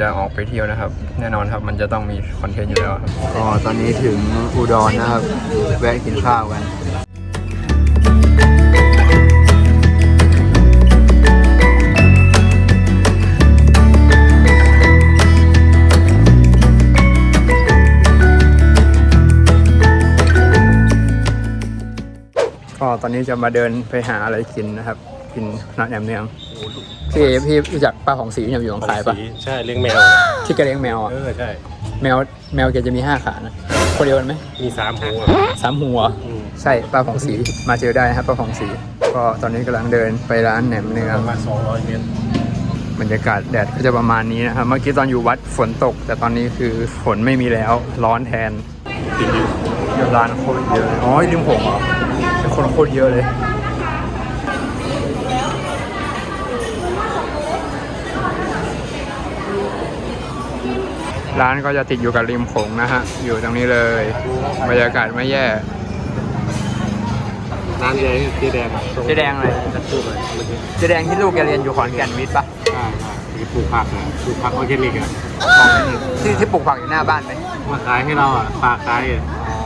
จะออกไปเที่ยวนะครับ แน่นอนครับมันจะต้องมีคอนเทนต์อยู่แล้วครับก็ตอนนี้ถึงอุดรนะครับ แวะกินข้าวกันก็ตอนนี้จะมาเดินไปหาอะไรกินนะครับ กินร้านแหนมเนืองพี่พี่รู้จักป้าของสีเนี่ยอยู่ของขายปะสีใช่เลี้ยงแมวที่แกเลี้ยงแมวอะเออใช่แมวแมวแกจะมีห้าขานะคนเดียวกันไหมมีสามหัวสามหัวอืมใช่ป้าของสีมาเจอได้นะครับป้าของสีก็ตอนนี้กำลังเดินไปร้านแหนมเนืองประมาณสองร้อยเมตรบรรยากาศแดดก็จะประมาณนี้นะครับเมื่อกี้ตอนอยู่วัดฝนตก แต่ตอนนี้คือฝนไม่มีแล้วร้อนแทนติดอยู่เดี๋ยวร้านโคตรเยอะเลยอ๋อริมโขงเหรอเป็นคนโคตรเยอะเลย ร้านก็จะติดอยู่กับริมโขงนะฮะ อยู่ตรงนี้เลย บรรยากาศไม่แย่ร้านใหญ่เจ๊แดงเจ๊แดงอะไรจะพูดเลยเมื่อกี้เจ๊แดงที่ลูกแกเรียนอยู่ขอนแก่นวิทย์ปะใช่ใช่มีปลูกผักนะปลูกผักออร์แกนิกอะของนี่ที่ที่ปลูกผักอยู่หน้าบ้านไหมมาขายให้เราอะฝากขายอะอ๋อ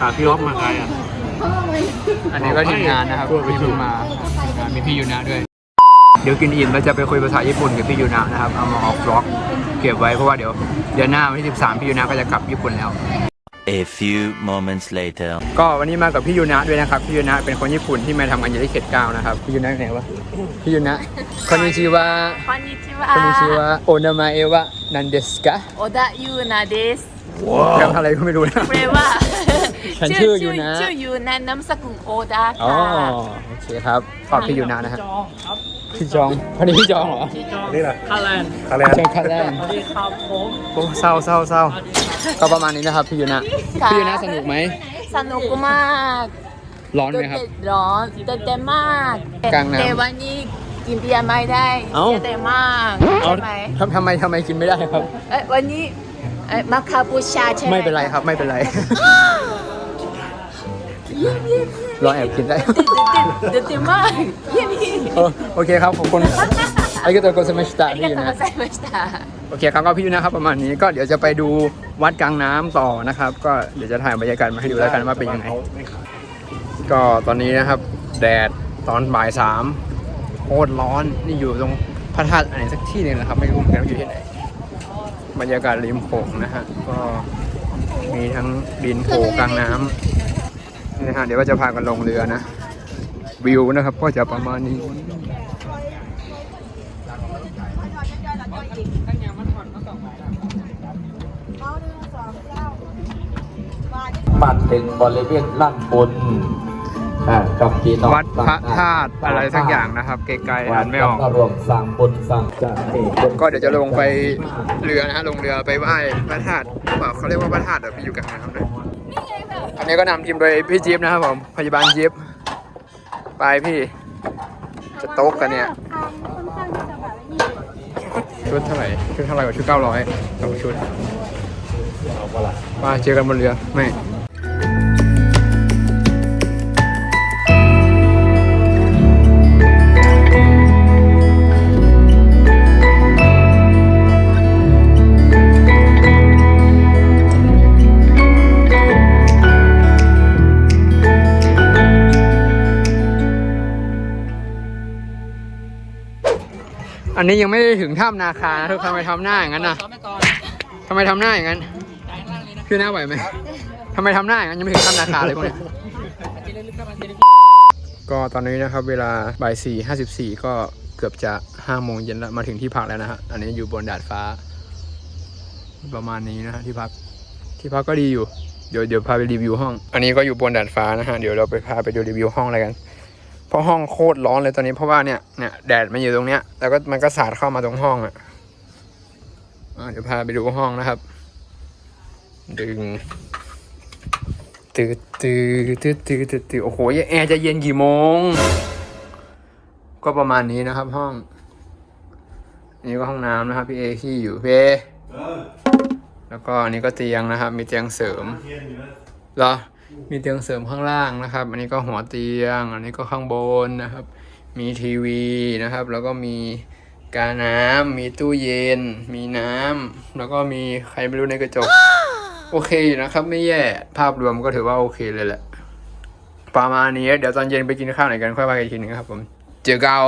ฝากพี่รบมาขายอะ อันนี้ก็ทีมงานนะครับที่เพิ่งมาอ่ามีพี่ยูนะด้วย เดี๋ยวกินอิ่มแล้วจะไปคุยภาษาญี่ปุ่นกับพี่ยูนะนะครับ เอามาออกบล็อก เก็บไว้เพราะว่าเดี๋ยวเดือนหน้าวันที่ 13 พี่ยูนะก็จะกลับญี่ปุ่นแล้ว A few moments later. ก็วันนี้มากับพี่ยูนะด้วยนะครับ พี่ยูนะเป็นคนญี่ปุ่นที่มาทำงานอยู่ที่เขตเก้านะครับ พี่ยูนะอยู่ไหนวะ พี่ยูนะคนนี้ชื่อว่า こんにち คนนี้ชื่อ は。 ว่าโอนามาเอวะนันเดสกะ 小田優奈です。 แปลว่าอะไรก็ไม่รู้นะ これは ฉันชื่อยูนะ ชื่อยูนะนามสกุลโอดา อ๋อ ค่ะ โอเคครับขอบพี่ยูนะนะฮะ พี่จองคนนี้พี่จองเหรอนี่แหละคาแลนด์คาแลนเชิญคันแรกสวัสดีครับผมโอ้เศร้าเศร้าเศร้าก็ประมาณนี้นะครับพี่ยูนะพี่ยูนะสนุกไหม สนุกมากร้อนไหมครับเต้นร้อนเต้นเต้นมากกลางน้ำแต่วันนี้กินเบียร์ไม่ได้เอ้าเสียใจมากใช่ไหมทำทำไมทำไมกินไม่ได้ครับ เอ้ยวันนี้เอ้ยมาคาบูชาใช่ไหมไม่เป็นไรครับไม่เป็นไรเยี่ยมเยี่ยม ลองแอบกินได้ เต้นเต้นเต้นเต้นมากเยี่ยมเยี่ยม โอโอเคครับขอบคุณอาริกาโตโกเซมาชิตะ あり พี่ยู がとう นะ ございました โอเคครับก็พี่ยูนะครับประมาณนี้ก็เดี๋ยวจะไปดูวัดกลางน้ำต่อนะครับ ก็เดี๋ยวจะถ่ายบรรยากาศมาให้ดูแล้วกันว่าเป็นยังไง ก็ตอนนี้นะครับ แดดตอนบ่ายสามโคตรร้อนนี่อยู่ตรงพระธาตุอะไรสักที่หนึ่งนะครับ ไม่รู้เหมือนกันว่าอยู่ที่ไหนบรรยากาศริมโขงนะฮะก็มีทั้งดินโผล่กลางน้ำ นี่นะฮะเดี๋ยวก็จะพากันลงเรือนะ วิวนะครับ ก็จะประมาณนี้บ้านเป็นบริเวณล่างบนอ่ากับพี่น้องวัดพระธาตุอะไรสักอย่างนะครับไกลๆอ่านไม่ออกรวมสร้างบนสร้างจากนี่เป็นก็เดี๋ยวจะลงไปเรือนะฮะลงเรือไปไหว้พระธาตุหรือเปล่าเขาเรียกว่าพระธาตุเหรอพี่อยู่กลางน้ำเลยอั นนี้ก็นำทีมโดยพี่จี๊บนะครับผม พยาบาลจี๊บไปพี่ จะโต๊ะกันเนี่ยชุดเท่าไหร่ ชุดเท่าไหร่กว่าชุดเก้าร้อยสองชุดมาเจอกันบนเรือ ไม่ นี้ยังไม่ได้ถึงถ้ำนาคานะทุกคนทำไมทำหน้าอย่างนั้นนะทำไมทำหน้าอย่างนั้นพี่หน้าไหวไหมทำไมทำหน้าอย่างนั้นยังไม่ถึงถ้ำนาคาเลยพวกเนี้ยก็ตอนนี้นะครับเวลาบ่ายสี่ห้าสิบสี่ก็เกือบจะห้าโมงเย็นแล้วมาถึงที่พักแล้วนะฮะอันนี้อยู่บนดาดฟ้า ประมาณนี้นะฮะที่พักที่พักก็ดีอยู่ เดี๋ยวเดี๋ยวพาไปรีวิวห้อง อันนี้ก็อยู่บนดาดฟ้านะฮะ เดี๋ยวเราไปพาไปดูรีวิวห้องอะไรกัน เพราะห้องโคตรร้อนเลยตอนนี้เพราะว่าเนี่ยเนี่ยแดดมันอยู่ตรงเนี้ยแล้วก็มันก็สาดเข้ามาตรงห้องอะอ่าเดี๋ยวพาไปดูห้องนะครับ ดึงตื่นตื่นตื่นตื่นตื่นตื่นโอ้โหแอร์จะเย็นกี่โมง ก็ประมาณนี้นะครับ ห้อง นี่ก็ห้องน้ำนะครับ พี่เอที่อยู่พี่เอแล้วก็อันนี้ก็เตียงนะครับ มีเตียงเสริมเหรอ มีเตียงเสริมข้างล่างนะครับ อันนี้ก็หัวเตียง อันนี้ก็ข้างบนนะครับ มีทีวีนะครับ แล้วก็มีกาน้ำมีตู้เย็น มีน้ำแล้วก็มีใครไม่รู้ในกระจก โอเคนะครับ ไม่แย่ ภาพรวมก็ถือว่าโอเคเลยแหละ ประมาณนี้ เดี๋ยวตอนเย็นไปกินข้าวไหนกันค่อยว่ากันอีกทีหนึงครับผม เจอกัน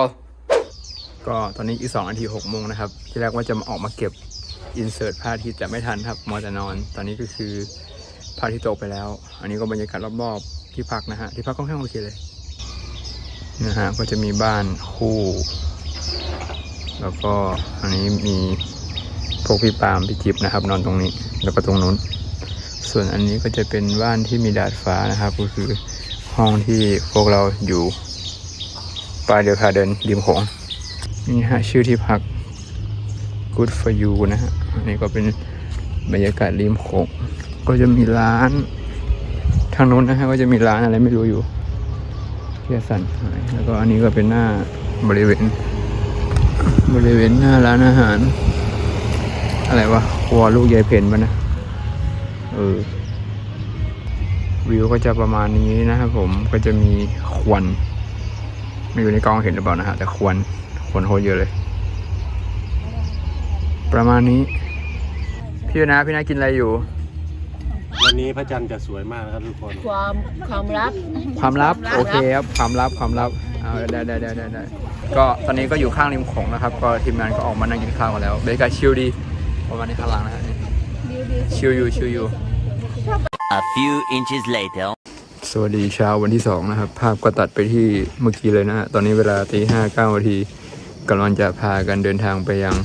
ก็ตอนนี้อีกสองนาทีหกโมงนะครับ ที่แรกว่าจะมาออกมาเก็บอินเสิร์ตพระอาทิตย์แต่ไม่ทันครับมัวแต่นอน ตอนนี้ก็คือ พระอาทิตย์ตกไปแล้ว อันนี้ก็บรรยากาศรอบๆที่พักนะฮะ ที่พักค่อนข้างโอเคเลยนะฮะก็จะมีบ้านคู่ แล้วก็อันนี้มีพวกพี่ปามพี่จิบนะครับ นอนตรงนี้แล้วก็ตรงนู้น ส่วนอันนี้ก็จะเป็นบ้านที่มีดาดฟ้านะครับ ก็คือห้องที่พวกเราอยู่ปลายเดียวพาเดินริมโขงนี่ฮะชื่อที่พัก Good for you นะฮะอันนี้ก็เป็นบรรยากาศริมโขง ก็จะมีร้าน ทางนู้นนะฮะก็จะมีร้านอะไรไม่รู้อยู่เพียสันหายแล้วก็อันนี้ก็เป็นหน้าบริเวณ บริเวณหน้าร้านอาหาร อะไรวะครัวลูกยายเพนปะนะเออวิวก็จะประมาณนี้นะครับผมก็จะมีควันไม่อยู่ในกล้องเห็นหรือเปล่านะฮะแต่ควันควันโคตรเยอะเลย ประมาณนี้ พี่นะพี่นากินอะไรอยู่ วันนี้พระจันทร์จะสวยมากนะครับทุกคน ความความลับความลับความลับ โอเคครับความลับความลับเอาได้ได้ได้ได้ได้ก็ตอนนี้ก็อยู่ข้างริมโขงนะครับ ก็ทีมงานก็ออกมานั่งกินข้าวกันแล้วบรรยากาศชิลดีประมาณนี้ข้างหลังนะฮะนี่ชิลอยู่ชิลอยู่ A few inches later. สวัสดีเช้าวันที่สองนะครับ ภาพก็ตัดไปที่เมื่อกี้เลยนะฮะตอนนี้เวลาตีห้าเก้านาทีกำลังจะพากันเดินทางไปยัง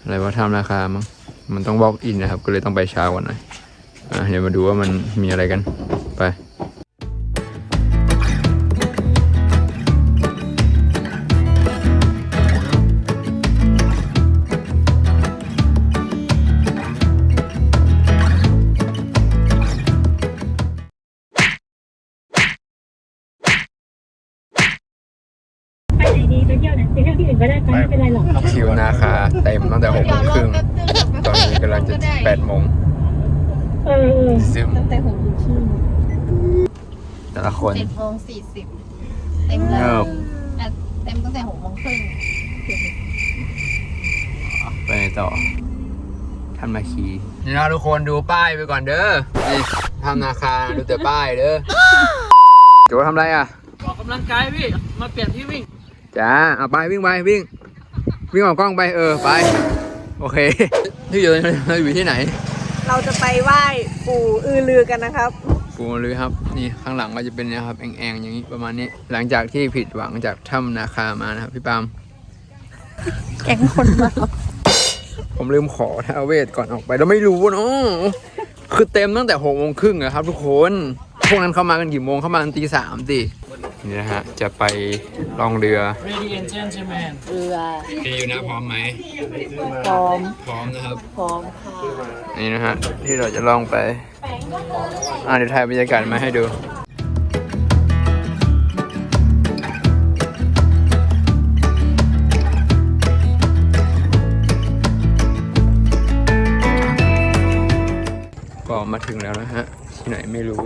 อะไรว่าทำราคามั้งมันต้องบอกอินนะครับ ก็เลยต้องไปเช้ากว่าหน่อยอะ เดี๋ยวมาดูว่ามันมีอะไรกันไป คนเจ็ดโมงสี่สิบเต็มเลยเงิบอะเต็มตั้งแต่หกโมงครึ่งไปไหนต่อท่านมาคีนี่นะทุกคนดูป้ายไปก่อนเด้อนี่ทำนาคาดูแต่ป้ายเด้อจะว่าทำอะไรอะออกกำลังกายพี่ มาเปลี่ยนที่วิ่งจ้าเอาไปวิ่งไปวิ่ง วิ่งออกกล้องไปเออไป โอเคที่อยู่เราอยู่ที่ไหน เราจะไปไหว้ปู่อือลือกันนะครับ ปูมาเลยครับนี่ข้างหลังก็จะเป็นเนะครับแองๆอย่างนี้ประมาณนี้ หลังจากที่ผิดหวังจากถ้ำนาคามานะครับพี่ปาล์มแก๊งคนมาผมลืมขอท้าวเวทก่อนออกไปแล้วไม่รู้เนาะคือเต็มตั้งแต่หกโมงครึ่งอะครับ ทุกคนพวกนั้นเข้ามากันกี่โมงเข้ามากันตีสามสิ นี่นะฮะ จะไปลองเรือ Ready and gentlemen เรือพี่อยู่นะพร้อมไหม พร้อมพร้อมนะครับ พร้อมค่ะนี่นะฮะ ที่เราจะลองไป อ่าเดี๋ยวถ่ายบรรยากาศมาให้ดูก็มาถึงแล้วนะฮะ ที่ไหนไม่รู้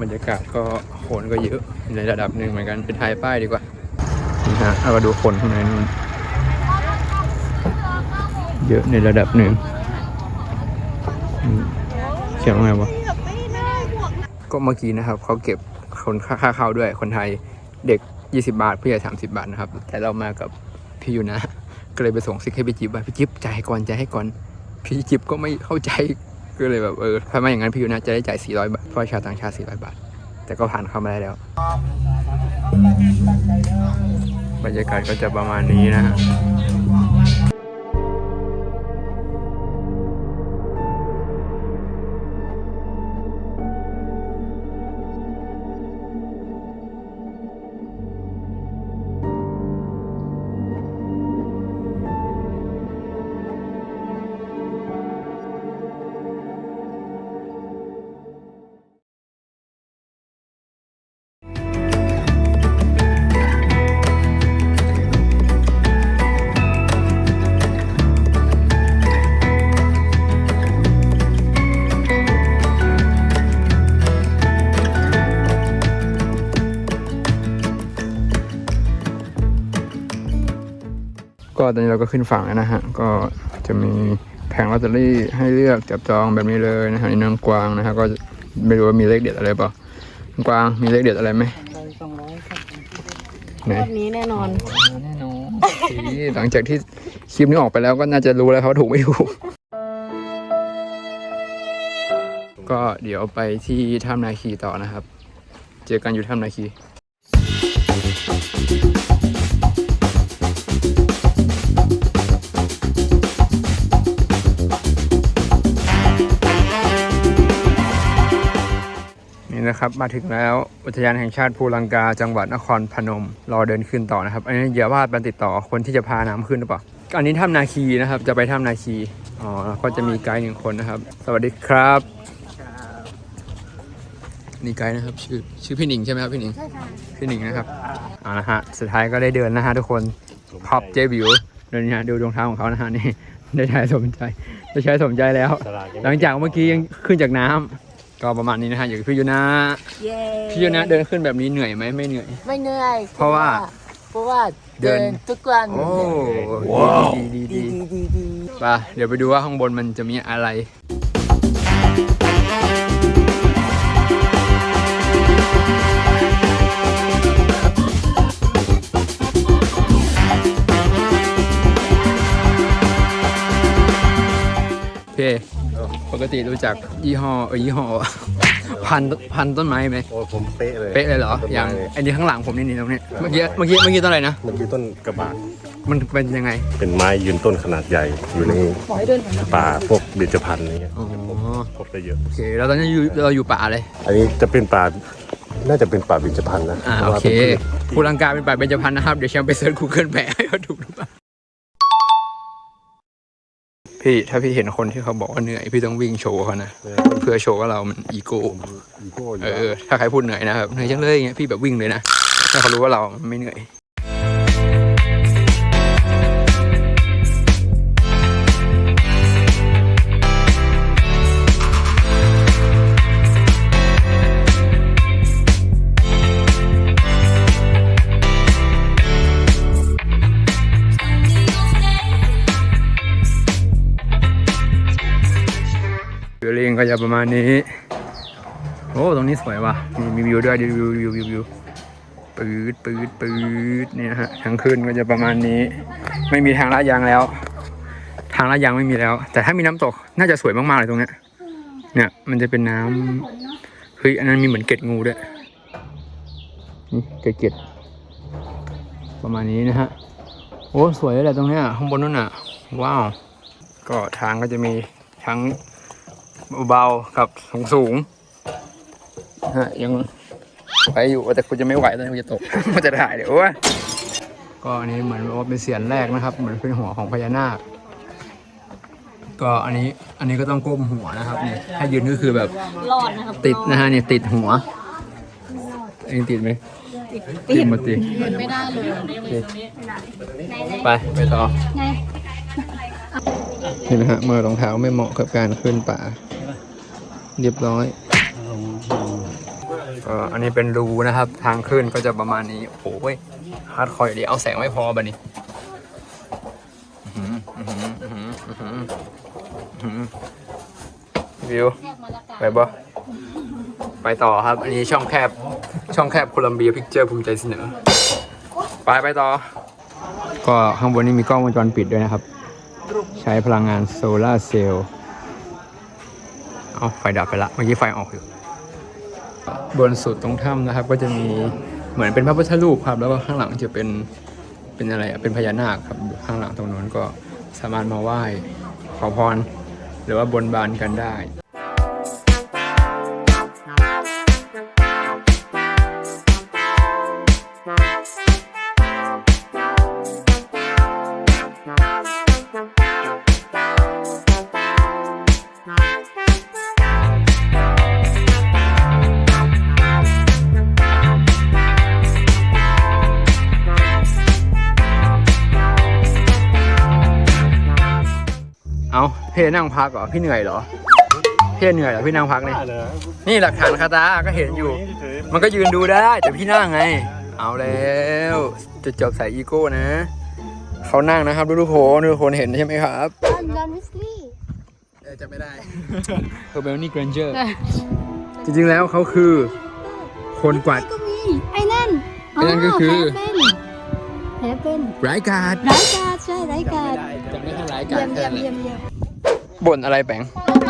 บรรยากาศก็คนก็เยอะในระดับหนึ่งเหมือนกันไปถ่ายป้ายดีกว่านี่ฮะเอามาดูคนข้างในนู่นเยอะในระดับหนึ่งเขียนว่าไงวะก็เมื่อกี้นะครับเขาเก็บคนค่าเข้าด้วย คนไทยเด็ก 20 บาทผู้ใหญ่30 บาทนะครับ แต่เรามากับพี่ยูนะ ก็เลยไปส่งซิกให้พี่จิ๊บว่าพี่จิ๊บจ่ายให้ก่อนจ่ายให้ก่อน พี่จิ๊บก็ไม่เข้าใจ ก็เลยแบบเออถ้าไม่อย่างนั้นพี่ยูนะจะได้จ่าย 400 บาทเพราะชาวต่างชาติ 400 บาท แต่ก็ผ่านเข้ามาได้แล้ว บรรยากาศก็จะประมาณนี้นะฮะ ตอนนี้เราก็ขึ้นฝั่งแล้วนะฮะ ก็จะมีแผงลอตเตอรี่ให้เลือกจับจองแบบนี้เลยนะฮะนี่น้องกวางนะฮะก็ไม่รู้ว่ามีเลขเด็ดอะไรเปล่าน้องกวางมีเลขเด็ดอะไรไหมไหนรอบนี้แน่นอน แน่นอนหลังจากที่คลิปนี้ออกไปแล้วก็น่าจะรู้แล้วครับว่าถูกไม่ถูก ก็เดี๋ยวไปที่ถ้ำนาคีต่อนะครับ เจอกันอยู่ถ้ำนาคี นี่นะครับ มาถึงแล้วอุทยานแห่งชาติภูลังกาจังหวัดนครพนม รอเดินขึ้นต่อนะครับ อันนี้อย่าว่าดบันติดต่อคนที่จะพาน้ำขึ้นหรือเปล่าอันนี้ถ้ำนาคีนะครับ จะไปถ้ำนาคีอ๋อก็จะมีไกด์หนึ่งคนนะครับ สวัสดีครับนี่ไกด์นะครับ ชื่อชื่อพี่หนิงใช่ไหมครับพี่หนิงพี่หนิงนะครับเอาละฮะสุดท้ายก็ได้เดินนะฮะทุกคนพับเจบิวเดินนะฮะดูรองเท้าของเขานะฮะนี่ได้ใช้สมใจได้ใช้สมใจแล้วสลากยังหลังจากเมื่อกี้ยังขึ้นจากน้ำ ก็ประมาณนี้นะฮะอยู่กับพี่ยูนะเย้พี่ยูนะเดินขึ้นแบบนี้เหนื่อยไหมไม่เหนื่อย ไม่เหนื่อยเพราะว่า เพราะว่าเดิเดินนทุกวันโอ้ดีดีดีดีดีดีดีดีไปเดี๋ยวไปดูว่าข้างบนมันจะมีอะไรโอเคป กติรู้จักยี่ห้อเออยี่ห้อ พันธุ์พันธุ์ต้นไม้ไหมโอ้ผมเป๊ะเลยเป๊ะเลยเหรอต้นไม้อย่างเลยอันนี้ข้างหลังผมนี่นี่ตรงนี้เมื่อกี้เมื่อกี้เมื่อกี้ต้นอะไรนะ มันคือต้นกระบากมันเป็นยังไงเป็นไม้ยืนต้นขนาดใหญ่อยู่ในป่าพวกเบญจพรรณอะไรเงี้ยอ๋อพบได้เยอะ โอเคแล้วตอนนี้อยู่เราอยู่ป่าเลย อันนี้จะเป็นป่าน่าจะเป็นป่าเบญจพรรณนะอ่าพโอราะว่าเคเป็นพืช ภูลังกาเป็นป่าเบญจพรรณนะครับ เดี๋ยวแชมป์ไปเซิร์ช Google แปลให้ว่าถูกหรือเปล่า พี่ถ้าพี่เห็นคนที่เขาบอกว่าเหนื่อย พี่ต้องวิ่งโชว์เขานะเพื่อโชว์ว่าเรามันอีโก้อีโก้อยู่เอแล้วอถ้าใครพูดเหนื่อยนะครับเหนื่อยจังเลยอย่างเงี้ยพี่แบบวิ่งเลยนะถ้าเขารู้ว่าเราไม่เหนื่อย วิวลิงก็จะประมาณนี้ โอ้ตรงนี้สวยว่ะมีวิวด้วยดูวิววิววิววิวปืดปืดปืดเนี่นะฮะทางขึ้นก็จะประมาณนี้ ไม่มีทางลาดยางแล้ว ทางลาดยางไม่มีแล้ว แต่ถ้ามีน้ำตกน่าจะสวยมากๆเลยตรงเนี้ยเนี่ยมันจะเป็นน้ำเฮ้ยอันนั้นมีเหมือนเกล็ดงูด้วยนี่เกล็ดเกล็ดประมาณนี้นะฮะโอ้สวยเลยแหละตรงเนี้ยข้างบนนู่นน่ะ ว้าว ก็ทางก็จะมีทั้ง เบาๆกับสูงสูงๆฮะยังไปอยู่แต่กูจะไม่ไหวตอนนี้กูจะตกกูจะถ่ายเดี๋ยวว่าก็อันนี้เหมือนว่าเป็นเสียนแรกนะครับ เหมือนเป็นหัวของพญานาคก็อันนี้อันนี้ก็ต้องก้มหัวนะครับนี่ถ้ายืนก็คือแบบรอดนะครับติดนะฮะเนี่ยติดหัวเองติดไหมติดหมดติดไม่ได้เลยไปไปต่อนี่นะฮะเมื่อรองเท้าไม่เหมาะกับการขึ้นป่า เรียบร้อยอันนี้เป็นรูนะครับ ทางขึ้นก็จะประมาณนี้ โอ้ยฮาร์ดคอยดีเอาแสงไม่พอบันนี้วิวไปบ่ไปต่อครับ อันนี้ช่องแคบ ช่องแคบโคลัมเบียพิกเจอร์ภูมิใจเสนอ ไปไปต่อ ก็ข้างบนนี้มีกล้องวงจรปิดด้วยนะครับ ใช้พลังงานโซลาร์เซลล์ เอาไฟดับไปละเมื่อกี้ไฟออกอยู่ บนสุดตรงถ้ำนะครับ ก็จะมีเหมือนเป็นพระพุทธรูปครับ แล้วก็ข้างหลังจะเป็นเป็นอะไรเป็นพญานาคครับข้างหลังตรงนู้นก็สามารถมาไหว้ขอพร หรือว่าบนบานกันได้ พี่นั่งพักเหรอพี่เหนื่อยเหรอพี่เหนื่อยเหรอพี่นั่งพักนี่ได้เลยนี่หลักฐานคาตาก็เห็นอยู่ มันก็ยืนดูได้แต่พี่นั่งไง เอาแล้วจะจบใส่อีโก้นะเขานั่งนะครับทุกๆคนทุกคนเห็นใช่ไหมครับดอนดอนวิสลี่เออจะไม่ได้เฮอร์เบลนี่เกรนเจอร์จริงๆแล้วเขาคือ คนกวาดก็มีไอ้นั่นไอ้นั่นก็คือแฮปเป็นร้ายกาจไร้การใช่ไร้การจะไม่ใช่ร้ายกาเยี่จยมเยี่ยมเยี่ยมเยี่ยม บ่นอะไรแปง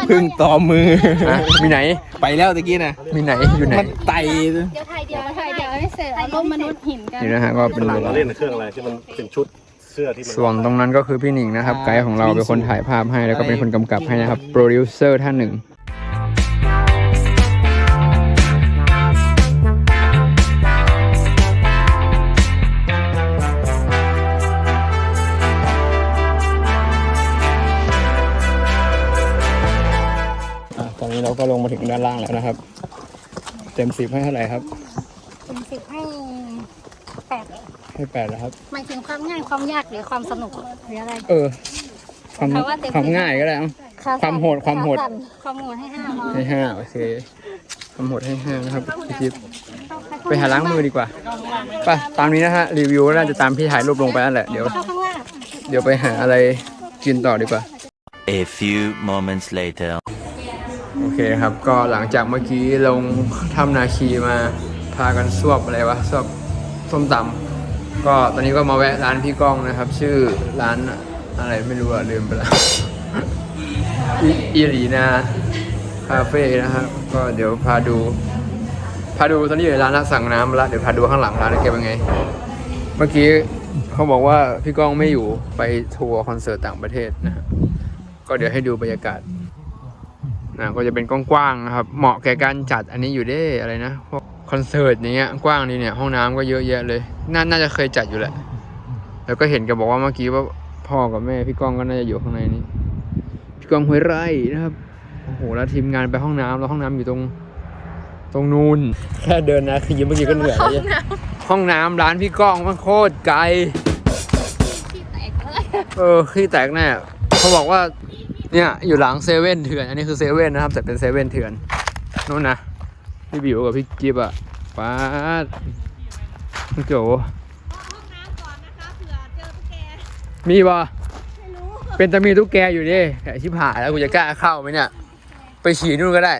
พึ่งตอมมือ ฮะมีไหน ไปแล้วตะกี้นะมีไหน อยู่ไหน มันไตเดี๋ยวถ่ายเดี๋ยวถ่ายเดี๋ยวให้เสร็จเอารูปมนุษย์หินกันนี่นะฮะก็เป็นเวเราลาเล่นเครื่องอะไรที่มันเป็นชุดเสื้อที่มันส่วนตรงนั้นก็คือพี่หนิงนะครับ ไกด์ของเราเป็นคนถ่ายภาพให้แล้วก็เป็นคนกำกับให้นะครับ โปรดิวเซอร์ท่านหนึ่ง ก็ลงมาถึงด้านล่างแล้วนะครับ เต็มสิบให้เท่าไหร่ครับ เป็นสิบให้แปดให้แปดแล้วครับ หมายถึงความง่ายความยากหรือความสนุกหรืออะไร เออ ความแปลว่าเต็มความง่ายก็ได้เอ้า ความโหดความโหดสั่นความโหดให้ห้าพอให้ห้าโอเคความโหดให้ห้านะครับพี่จิ๊บไปหาล้างมือดีกว่าไปตามนี้นะฮะรีวิวน่าจะตามพี่ถ่ายรูปลงไปนั่นแหละเดี๋ยว เข้าข้างล่าง เดี๋ยวไปหาอะไรกินต่อดีกว่า A few moments later. โอเคครับ ก็หลังจากเมื่อกี้ลงถ้ำนาคีมาพากันสวบอะไรวะสวบส้มตำก็ตอนนี้ก็มาแวะร้านพี่ก้องนะครับ ชื่อร้านอะไรไม่รู้อะลืมไปแล้วอิอีนาคาเฟ่นะครับ ก็เดี๋ยวพาดู พาดูตอนนี้อยู่ร้านสั่งน้ำละเดี๋ยวพาดูข้างหลังร้านว่าเก็บยังไง เมื่อกี้เขาบอกว่าพี่ก้องไม่อยู่ไปทัวร์คอนเสิร์ตต่างประเทศนะฮะก็เดี๋ยวให้ดูบรรยากาศ นะก็จะเป็นกว้างๆนะครับ เหมาะแก่การจัดอันนี้อยู่ได้อะไรนะพวกคอนเสิร์ตอย่างเงี้ยกว้างดีเนี่ยห้องน้ำก็เยอะแยะเลยน่าน่าจะเคยจัดอยู่แหละ แล้วก็เห็นแกบอกว่าเมื่อกี้ว่าพ่อกับแม่พี่ก้องก็น่าจะอยู่ข้างในนี้พี่ก้องห้วยไร่นะครับโอ้โหแล้วทีมงานไปห้องน้ำแล้วห้องน้ำอยู่ตรง ตรงนู้นแค่เดินนะคือยิ้มเมื่อกี้ก็เหนื่อยแล้วเนี่ยห้องน้ำร้านพี่ก้องมันโคตรไกลเออขี้แตกแน่เขาบอกว่า เนี่ยอยู่หลังเซเว่นเถื่อน อันนี้คือเซเว่นนะครับ แต่เป็นเซเว่นเถื่อนนู่นนะพี่บิวกับพี่กิฟอะป้าดพี่โจมีปะเป็นตะมีตุ๊กแกอยู่ดิแต่ชิบหายแล้วกูจะกล้าเข้าไหมเนี่ย ไปฉี่นู่นก็ได้